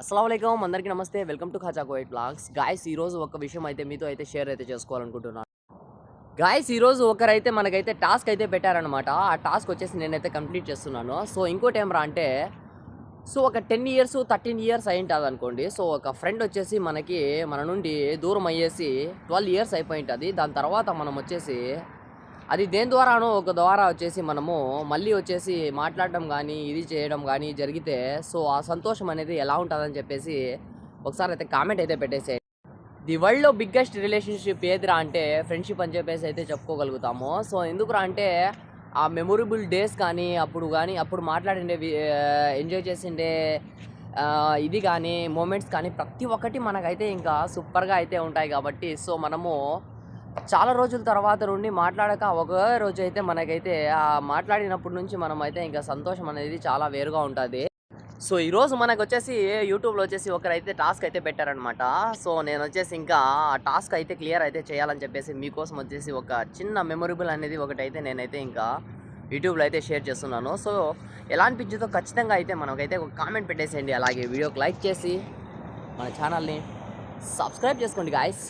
అస్సలం అందరికీ నమస్తే. వెల్కమ్ టు ఖాజా కోయిట్ బ్లాగ్స్. గాయస్ ఈరోజు ఒక విషయం అయితే మీతో అయితే షేర్ అయితే చేసుకోవాలనుకుంటున్నాను గాయస్ ఈరోజు ఒకరైతే మనకైతే టాస్క్ అయితే పెట్టారనమాట ఆ టాస్క్ వచ్చేసి నేనైతే కంప్లీట్ చేస్తున్నాను. సో ఇంకోటి ఏమరా అంటే సో ఒక టెన్ ఇయర్స్ థర్టీన్ ఇయర్స్ అయి ఉంటుంది అనుకోండి సో ఒక ఫ్రెండ్ వచ్చేసి మనకి మన నుండి దూరం అయ్యేసి ట్వెల్వ్ ఇయర్స్ అయిపోయింటుంది. దాని తర్వాత మనం వచ్చేసి అది దేని ద్వారానో ఒక ద్వారా వచ్చేసి మనము మళ్ళీ వచ్చేసి మాట్లాడడం కానీ ఇది చేయడం కానీ జరిగితే సో ఆ సంతోషం అనేది ఎలా ఉంటుందని చెప్పేసి ఒకసారి అయితే కామెంట్ అయితే పెట్టేసే ది వరల్డ్లో బిగ్గెస్ట్ రిలేషన్షిప్ ఏదిరా అంటే ఫ్రెండ్షిప్ అని చెప్పేసి అయితే చెప్పుకోగలుగుతాము. సో ఎందుకురా అంటే ఆ మెమొరబుల్ డేస్ కానీ అప్పుడు కానీ అప్పుడు మాట్లాడిండే ఎంజాయ్ చేసిండే ఇది కానీ మూమెంట్స్ కానీ ప్రతి ఒక్కటి మనకైతే ఇంకా సూపర్గా అయితే ఉంటాయి కాబట్టి సో మనము చాలా రోజుల తర్వాత నుండి మాట్లాడక ఒకే రోజు అయితే మనకైతే ఆ మాట్లాడినప్పటి నుంచి మనం అయితే ఇంకా సంతోషం అనేది చాలా వేరుగా ఉంటుంది. సో ఈరోజు మనకు వచ్చేసి యూట్యూబ్లో వచ్చేసి ఒకరైతే టాస్క్ అయితే పెట్టారనమాట సో నేను వచ్చేసి ఇంకా ఆ టాస్క్ అయితే క్లియర్ అయితే చేయాలని చెప్పేసి మీకోసం వచ్చేసి ఒక చిన్న మెమొరబుల్ అనేది ఒకటైతే నేనైతే ఇంకా యూట్యూబ్లో అయితే షేర్ చేస్తున్నాను. సో ఎలా అనిపించిందో ఖచ్చితంగా అయితే మనకైతే ఒక కామెంట్ పెట్టేసేయండి. అలాగే వీడియోకి లైక్ చేసి మన ఛానల్ని సబ్స్క్రైబ్ చేసుకోండి గాయస్.